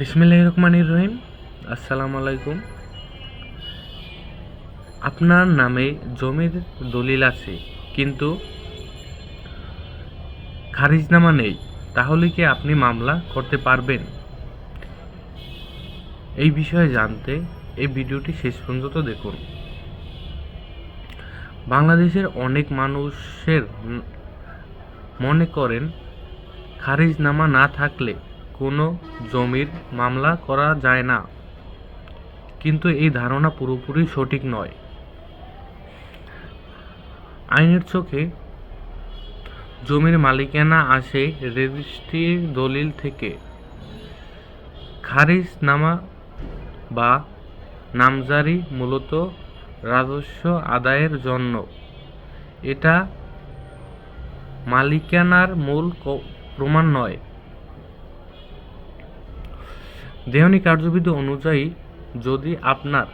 বিসমিল্লাহ রহমানির রহিম। আসসালামু আলাইকুম। আপনার নামে জমির দলিল আছে, কিন্তু খারিজনামা নেই, তাহলে কি আপনি মামলা করতে পারবেন? এই বিষয়ে জানতে এই ভিডিওটি শেষ পর্যন্ত দেখুন। বাংলাদেশের অনেক মানুষের মনে করেন, খারিজনামা না থাকলে কোনো জমির মামলা করা যায় না। কিন্তু এই ধারণা পুরোপুরি সঠিক নয়। আইনের চোখে জমির মালিকানা আসে রেজিস্ট্রির দলিল থেকে। খারিজনামা বা নামজারি মূলত রাজস্ব আদায়ের জন্য। এটা মালিকানার মূল প্রমাণ নয়। দেওয়ানি কার্যবিধি অনুযায়ী যদি আপনার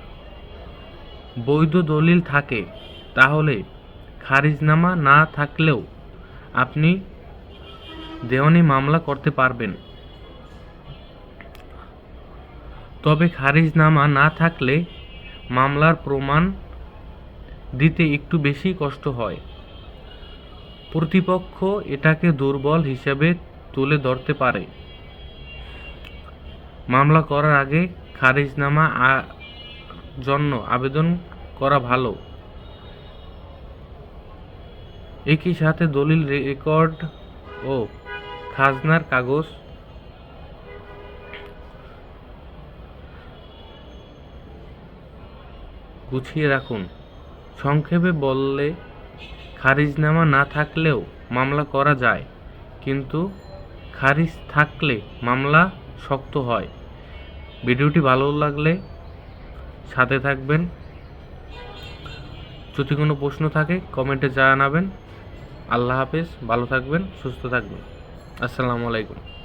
বৈধ দলিল থাকে, তাহলে খারিজনামা না থাকলেও আপনি দেওয়ানি মামলা করতে পারবেন। তবে খারিজনামা না থাকলে মামলার প্রমাণ দিতে একটু বেশি কষ্ট হয়। প্রতিপক্ষ এটাকে দুর্বল হিসেবে তুলে ধরতে পারে। মামলা করার আগে খারিজনামা জন্য আবেদন করা ভালো। একই সাথে দলিল রেকর্ড ও খাজনার কাগজ গুছিয়ে রাখুন। সংক্ষেপে বললে, খারিজনামা না থাকলেও মামলা করা যায়, কিন্তু খারিজ থাকলে মামলা শক্ত হয়। ভিডিওটি ভালো লাগলে সাথে থাকবেন। যদি কোনো প্রশ্ন থাকে, কমেন্টে জানাবেন। আল্লাহ হাফেজ, ভালো থাকবেন, সুস্থ থাকবেন। আসসালামু আলাইকুম।